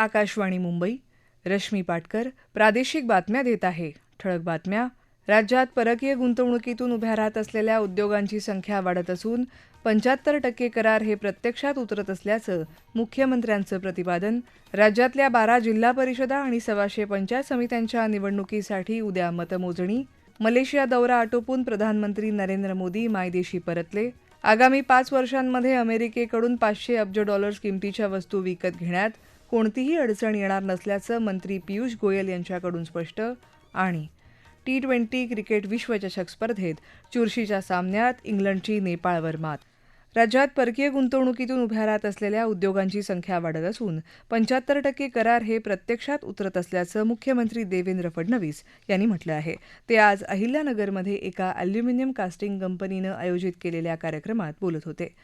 आकाशवाणी मुंबई रश्मी पाटकर प्रादेशिक बातम्या देत आहे. ठळक बातम्या राज्यात परकीय गुंतवणुकीतून उभ्या राहत असलेल्या उद्योगांची संख्या वाढत असून पंच्याहत्तर टक्के करार हे प्रत्यक्षात उतरत असल्याचं मुख्यमंत्र्यांचं प्रतिपादन राज्यातल्या बारा जिल्हा परिषदा आणि सव्वाशे पंचायत समित्यांच्या निवडणुकीसाठी उद्या मतमोजणी मलेशिया दौरा आटोपून प्रधानमंत्री नरेंद्र मोदी मायदेशी परतले आगामी पाच वर्षांमध्ये अमेरिकेकडून पाचशे अब्ज डॉलर्स किमतीच्या वस्तू विकत घेण्यात कोणतीही अडचण येणार नसल्याचं मंत्री पियुष गोयल यांच्याकडून स्पष्ट. आणि टी ट्वेंटी क्रिकेट विश्वचषक स्पर्धेत चुरशीच्या सामन्यात इंग्लंडची नेपाळवर मात. राज्यात परकीय गुंतवणुकीतून उभ्या राहत असलेल्या उद्योगांची संख्या वाढत असून पंच्याहत्तर टक्के करार हे प्रत्यक्षात उतरत असल्याचं मुख्यमंत्री देवेंद्र फडणवीस यांनी म्हटलं आहे. ते आज अहिल्यानगरमध्ये एका अल्युमिनियम कास्टिंग कंपनीनं आयोजित केलेल्या कार्यक्रमात बोलत होते.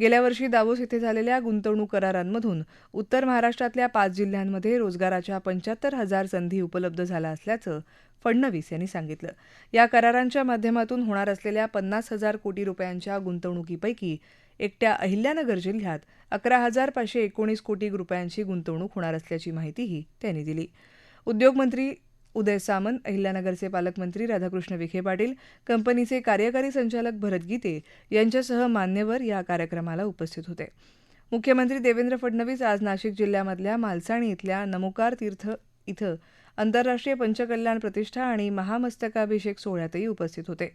गेल्या वर्षी दावोस इथे झालेल्या गुंतवणूक करारांमधून उत्तर महाराष्ट्रातल्या पाच जिल्ह्यांमध्ये रोजगाराच्या पंच्याहत्तर हजार संधी उपलब्ध झाल्या असल्याचं फडणवीस यांनी सांगितलं. या करारांच्या माध्यमातून होणार असलेल्या पन्नास हजार कोटी रुपयांच्या गुंतवणुकीपैकी एकट्या अहिल्यानगर जिल्ह्यात अकरा हजार पाचशे एकोणीस कोटी रुपयांची गुंतवणूक होणार असल्याची माहितीही त्यांनी दिली. उद्योगमंत्री उदय सामंत अहिल्यानगरचे पालकमंत्री राधाकृष्ण विखे पाटील कंपनीचे कार्यकारी संचालक भरत गीते यांच्यासह मान्यवर या कार्यक्रमाला उपस्थित होते. मुख्यमंत्री देवेंद्र फडणवीस आज नाशिक जिल्ह्यामधल्या मालसाणी इथल्या नमोकार तीर्थ इथं आंतरराष्ट्रीय पंचकल्याण प्रतिष्ठा आणि महामस्तकाभिषेक सोहळ्यातही उपस्थित होते.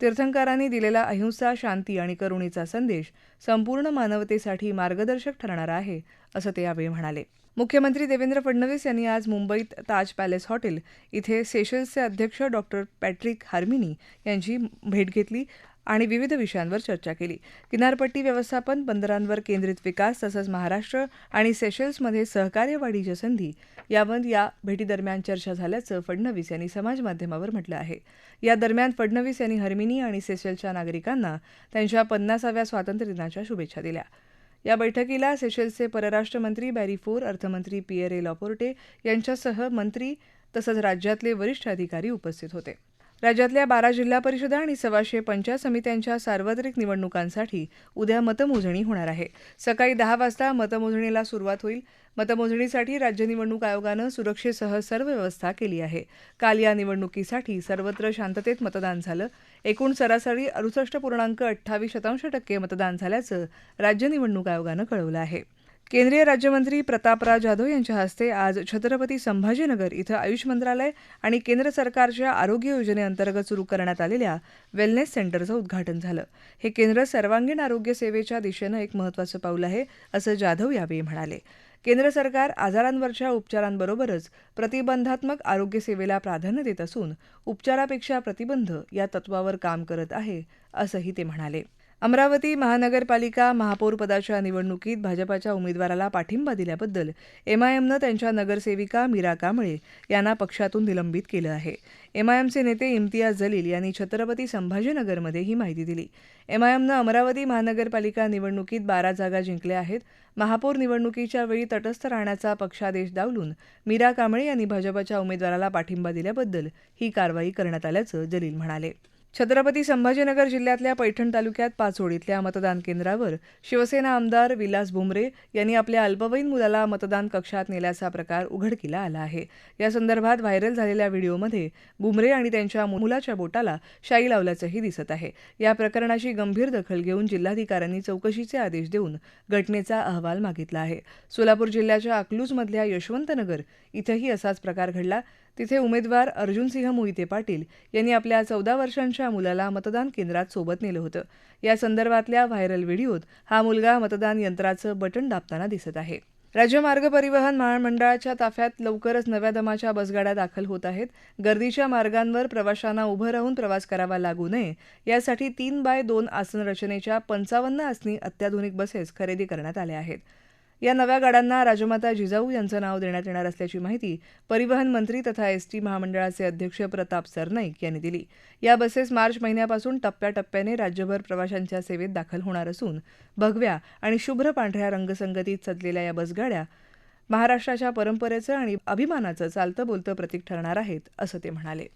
तीर्थंकरांनी दिलेला अहिंसा शांती आणि करुणीचा संदेश संपूर्ण मानवतेसाठी मार्गदर्शक ठरणार आहे असं ते यावेळी म्हणाले. मुख्यमंत्री देवेंद्र फडणवीस यांनी आज मुंबईत ताज पॅलेस हॉटेल इथे सेशल्सचे अध्यक्ष डॉक्टर पॅट्रिक हार्मिनी यांची भेट घेतली. आणि विविध विषयांवर चर्चा केली. किनारपट्टी व्यवस्थापन बंदरांवर केंद्रित विकास तसंच महाराष्ट्र आणि सेशल्समध्ये सहकार्य वाढीच्या संधी यावर या भेटीदरम्यान चर्चा झाल्याचं फडणवीस यांनी समाजमाध्यमावर म्हटलं आहे. या दरम्यान फडणवीस यांनी हर्मिनी आणि सेशल्सच्या नागरिकांना त्यांच्या पन्नासाव्या स्वातंत्र्य दिनाच्या शुभेच्छा दिल्या. या बैठकीला सेशल्सचे परराष्ट्र मंत्री बॅरीफोर अर्थमंत्री पियरे लॉपोर्टे यांच्यासह मंत्री तसंच राज्यातले वरिष्ठ अधिकारी उपस्थित होते. राज्यातल्या बारा जिल्हा परिषदा आणि सव्वाशे पंचायत समित्यांच्या सार्वत्रिक निवडणुकांसाठी उद्या मतमोजणी होणार आहे. सकाळी दहा वाजता मतमोजणीला सुरुवात होईल. मतमोजणीसाठी राज्य निवडणूक आयोगानं सुरक्षेसह सर्व व्यवस्था केली आहे. काल या निवडणुकीसाठी सर्वत्र शांततेत मतदान झालं. एकूण सरासरी अडुसष्ट पूर्णांक अठ्ठावीस शतांश टक्के मतदान झाल्याचं राज्य निवडणूक आयोगानं कळवलं आहे. केंद्रीय राज्यमंत्री प्रतापराव जाधव यांच्या हस्ते आज छत्रपती संभाजीनगर इथं आयुष मंत्रालय आणि केंद्र सरकारच्या आरोग्य योजनेअंतर्गत सुरू करण्यात आलेल्या वेलनेस सेंटरचं उद्घाटन झालं. हे केंद्र सर्वांगीण आरोग्य सेवेच्या दिशेनं एक महत्त्वाचं पाऊल आहे असं जाधव यावेळी म्हणाले. केंद्र सरकार आजारांवरच्या उपचारांबरोबरच प्रतिबंधात्मक आरोग्य सेवेला प्राधान्य देत असून उपचारापेक्षा प्रतिबंध या तत्वावर काम करत आहे असंही ते म्हणाले. अमरावती महानगरपालिका महापौरपदाच्या निवडणुकीत भाजपाच्या उमेदवाराला पाठिंबा दिल्याबद्दल एमआयएमनं त्यांच्या नगरसेविका मीरा कांबळे यांना पक्षातून निलंबित केलं आहे. एमआयएमचे नेते इम्तियाज जलील यांनी छत्रपती संभाजीनगरमध्ये ही माहिती दिली. एमआयएमनं अमरावती महानगरपालिका निवडणुकीत बारा जागा जिंकल्या आहेत. महापौर निवडणुकीच्या वेळी तटस्थ राहण्याचा पक्षादेश डावलून मीरा कांबळे यांनी भाजपाच्या उमेदवाराला पाठिंबा दिल्याबद्दल ही कारवाई करण्यात आल्याचं जलील म्हणाले. छत्रपती संभाजीनगर जिल्ह्यातल्या पैठण तालुक्यात पाचोड इथल्या मतदान केंद्रावर शिवसेना आमदार विलास भुमरे यांनी आपल्या अल्पवयीन मुलाला मतदान कक्षात नेल्याचा प्रकार उघडकीला आला आहे. या संदर्भात व्हायरल झालेल्या व्हिडिओमध्ये भुमरे आणि त्यांच्या मुलाच्या बोटाला शाई लावल्याचंही दिसत आहे. या प्रकरणाची गंभीर दखल घेऊन जिल्हाधिकाऱ्यांनी चौकशीचे आदेश देऊन घटनेचा अहवाल मागितला आहे. सोलापूर जिल्ह्याच्या अकलूजमधल्या यशवंतनगर इथंही असाच प्रकार घडला. तिथे उमेदवार अर्जुनसिंह मोहिते पाटील यांनी आपल्या चौदा वर्षांच्या या मुलाला मतदान केंद्रात सोबत नेलं होतं. या संदर्भातल्या व्हायरल व्हिडिओत हा मुलगा मतदान यंत्राचं बटन दाबताना दिसत आहे. राज्य मार्ग परिवहन महामंडळाच्या ताफ्यात लवकरच नव्या दमाच्या बसगाड्या दाखल होत आहेत. गर्दीच्या मार्गांवर प्रवाशांना उभं राहून प्रवास करावा लागू नये. यासाठी तीन बाय दोन आसन रचनेच्या पंचावन्न आसनी अत्याधुनिक बसेस खरेदी करण्यात आल्या आहेत. या नव्या गाड्यांना राजमाता जिजाऊ यांचं नाव देण्यात येणार असल्याची माहिती परिवहन मंत्री तथा एसटी महामंडळाचे अध्यक्ष प्रताप सरनाईक यांनी दिली. या बसेस मार्च महिन्यापासून टप्प्याटप्प्याने राज्यभर प्रवाशांच्या सेवेत दाखल होणार असून भगव्या आणि शुभ्र पांढऱ्या रंगसंगतीत सजलेल्या या बसगाड्या महाराष्ट्राच्या परंपरेचं आणि अभिमानाचं चालतं बोलतं प्रतीक ठरणार आहेत असं ते म्हणाले.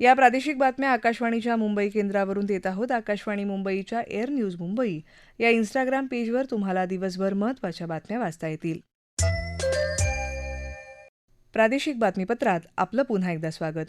या प्रादेशिक बातम्या आकाशवाणीच्या मुंबई केंद्रावरून देत आहोत. आकाशवाणी मुंबईच्या एअर न्यूज मुंबई. या इन्स्टाग्राम पेजवर तुम्हाला दिवसभर महत्त्वाच्या बातम्या वाचता येतील. प्रादेशिक बातमीपत्रात आपलं पुन्हा एकदा स्वागत.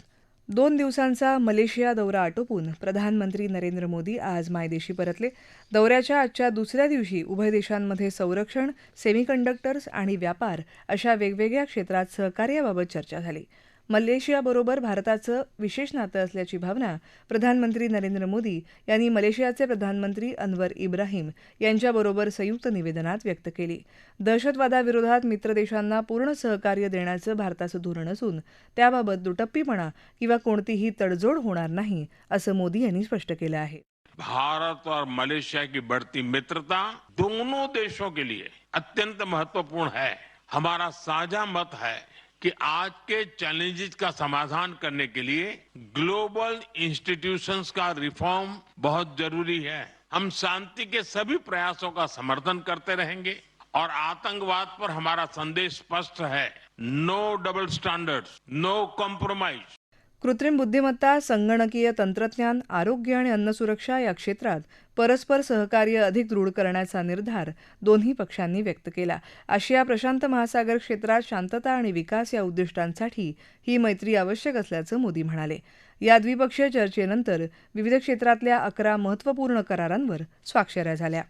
दोन दिवसांचा मलेशिया दौरा आटोपून प्रधानमंत्री नरेंद्र मोदी आज मायदेशी परतले. दौऱ्याच्या आजच्या दुसऱ्या दिवशी उभय देशांमध्ये संरक्षण सेमीकंडक्टर्स आणि व्यापार अशा वेगवेगळ्या क्षेत्रात सहकार्याबाबत चर्चा झाली. मलेशियाबरोबर भारताचं विशेष नातं असल्याची भावना प्रधानमंत्री नरेंद्र मोदी यांनी मलेशियाचे प्रधानमंत्री अनवर इब्राहिम यांच्याबरोबर संयुक्त निवेदनात व्यक्त केली. दहशतवादाविरोधात मित्र देशांना पूर्ण सहकार्य देण्याचं भारताचं धोरण असून त्याबाबत दुटप्पीपणा किंवा कोणतीही तडजोड होणार नाही असं मोदी यांनी स्पष्ट केलं आहे. भारत और मलेशिया की बढ़ती मित्रता दोनों देशों के लिए अत्यंत महत्त्वपूर्ण है। हमारा साझा मत है कि आज के चैलेंजेस का समाधान करने के लिए ग्लोबल इंस्टीट्यूशंस का रिफॉर्म बहुत ज़रूरी है। हम शांति के सभी प्रयासों का समर्थन करते रहेंगे और आतंकवाद पर हमारा संदेश स्पष्ट है। No double standards no compromise कृत्रिम बुद्धिमत्ता संगणकीय तंत्रज्ञान आरोग्य आणि अन्नसुरक्षा या क्षेत्रात परस्पर सहकार्य अधिक दृढ करण्याचा निर्धार दोन्ही पक्षांनी व्यक्त केला. आशिया प्रशांत महासागर क्षेत्रात शांतता आणि विकास या उद्दिष्टांसाठी ही मैत्री आवश्यक असल्याचं मोदी म्हणाले. या द्विपक्षीय चर्चेनंतर विविध क्षेत्रातल्या अकरा महत्त्वपूर्ण करारांवर स्वाक्षऱ्या झाल्या.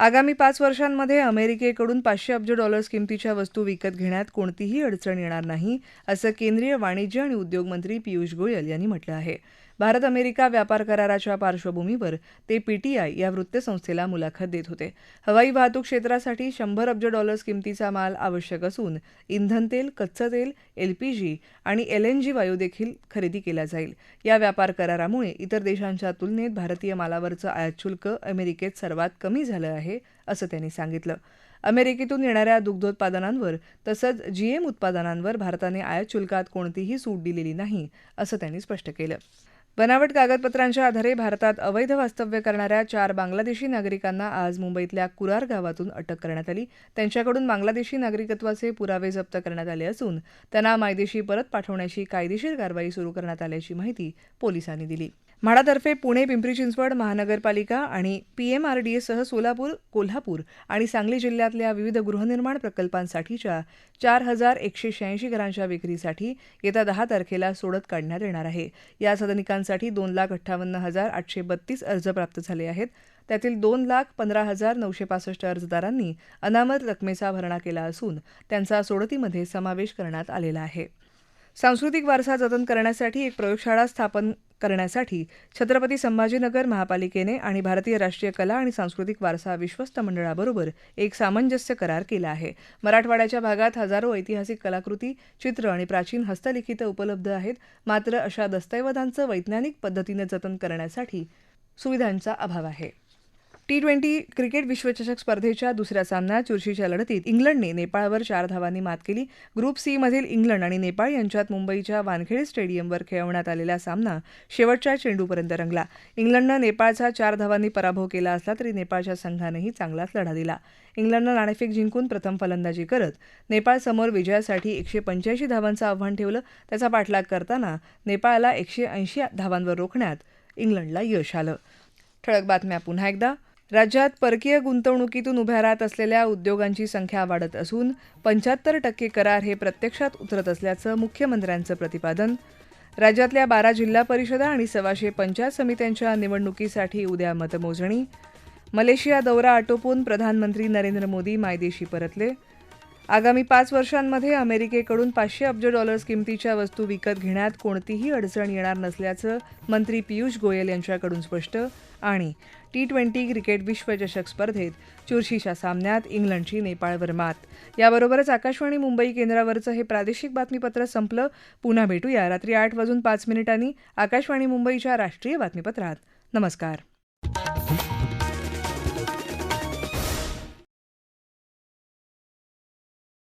आगामी पाच वर्षांमध्ये अमेरिकेकडून पाचशे अब्ज डॉलर्स किमतीच्या वस्तू विकत घेण्यात कोणतीही अडचण येणार नाही असं केंद्रीय वाणिज्य आणि उद्योग मंत्री पियुष गोयल यांनी म्हटलं आहे. भारत अमेरिका व्यापार कराराच्या पार्श्वभूमीवर ते पीटीआय या वृत्तसंस्थेला मुलाखत देत होते. हवाई वाहतूक क्षेत्रासाठी शंभर अब्ज डॉलर्स किमतीचा माल आवश्यक असून इंधन तेल कच्चं तेल एलपीजी आणि एलएनजी वायू देखील खरेदी केला जाईल. या व्यापार करारामुळे इतर देशांच्या तुलनेत भारतीय मालावरचं आयात शुल्क अमेरिकेत सर्वात कमी झालं आहे असं त्यांनी सांगितलं. अमेरिकेतून येणाऱ्या दुग्धोत्पादनांवर तसंच जीएम उत्पादनांवर भारताने आयात शुल्कात कोणतीही सूट दिलेली नाही असं त्यांनी स्पष्ट केलं. बनावट कागदपत्रांच्या आधारे भारतात अवैध वास्तव्य करणाऱ्या चार बांगलादेशी नागरिकांना आज मुंबईतल्या कुरार गावातून अटक करण्यात आली. त्यांच्याकडून बांगलादेशी नागरिकत्वाचे पुरावे जप्त करण्यात आले असून त्यांना मायदेशी परत पाठवण्याची कायदेशीर कारवाई सुरू करण्यात आल्याची माहिती पोलिसांनी दिली. म्हाडातर्फे पुणे पिंपरी चिंचवड महानगरपालिका आणि पीएमआरडीएसह सोलापूर कोल्हापूर आणि सांगली जिल्ह्यातल्या विविध गृहनिर्माण प्रकल्पांसाठीच्या चार हजार एकशे शहाऐंशी घरांच्या विक्रीसाठी येत्या दहा तारखेला सोडत काढण्यात येणार आहे. या सदनिकांसाठी दोन लाख अठ्ठावन्न हजार आठशे बत्तीस अर्ज प्राप्त झाले आहेत. त्यातील दोन लाख पंधरा हजार नऊशे पासष्ट अर्जदारांनी अनामत रकमेचा भरणा केला असून त्यांचा सोडतीमध्ये समावेश करण्यात आलेला आहे. सांस्कृतिक वारसा जतन करण्यासाठी एक प्रयोगशाळा स्थापन करण्यासाठी छत्रपती संभाजीनगर महापालिकेने आणि भारतीय राष्ट्रीय कला आणि सांस्कृतिक वारसा विश्वस्त मंडळाबरोबर एक सामंजस्य करार केला आहे. मराठवाड्याच्या भागात हजारो ऐतिहासिक कलाकृती चित्र आणि प्राचीन हस्तलिखितं उपलब्ध आहेत. मात्र अशा दस्तऐवजांचं वैज्ञानिक पद्धतीनं जतन करण्यासाठी सुविधांचा अभाव आहे. टी ट्वेंटी क्रिकेट विश्वचषक स्पर्धेच्या दुसऱ्या सामन्यात चुरशीच्या लढतीत इंग्लंडने नेपाळवर चार धावांनी मात केली. ग्रुप सी मधील इंग्लंड आणि नेपाळ यांच्यात मुंबईच्या वानखेडे स्टेडियमवर खेळवण्यात आलेला सामना शेवटच्या चेंडूपर्यंत रंगला. इंग्लंडनं नेपाळचा चार धावांनी पराभव केला असला तरी नेपाळच्या संघानंही चांगलाच लढा दिला. इंग्लंडनं नाणेफेक जिंकून प्रथम फलंदाजी करत नेपाळसमोर विजयासाठी एकशे पंच्याऐंशी धावांचं आव्हान ठेवलं. त्याचा पाठलाग करताना नेपाळला एकशे ऐंशी धावांवर रोखण्यात इंग्लंडला यश आलं. ठळक बातम्या पुन्हा एकदा. राज्यात परकीय गुंतवणुकीतून उभ्या राहत असलेल्या उद्योगांची संख्या वाढत असून पंच्याहत्तर टक्के करार हे प्रत्यक्षात उतरत असल्याचं मुख्यमंत्र्यांचं प्रतिपादन. राज्यातल्या बारा जिल्हा परिषदा आणि सव्वाशे पंचायत समित्यांच्या निवडणुकीसाठी उद्या मतमोजणी. मलेशिया दौरा आटोपून प्रधानमंत्री नरेंद्र मोदी मायदेशी परतले. आगामी पाच वर्षांमध्ये अमेरिकेकडून पाचशे अब्ज डॉलर्स किमतीच्या वस्तू विकत घेण्यात कोणतीही अडचण येणार नसल्याचं मंत्री पियुष गोयल यांच्याकडून स्पष्ट. आणि टी ट्वेंटी क्रिकेट विश्वचषक स्पर्धेत चुरशीच्या सामन्यात इंग्लंडची नेपाळवर मात याबरोबरच आकाशवाणी मुंबई केंद्रावरचं हे प्रादेशिक बातमीपत्र संपलं. पुन्हा भेटूया रात्री आठ वाजून पाच मिनिटांनी आकाशवाणी मुंबईच्या राष्ट्रीय बातमीपत्रात. नमस्कार.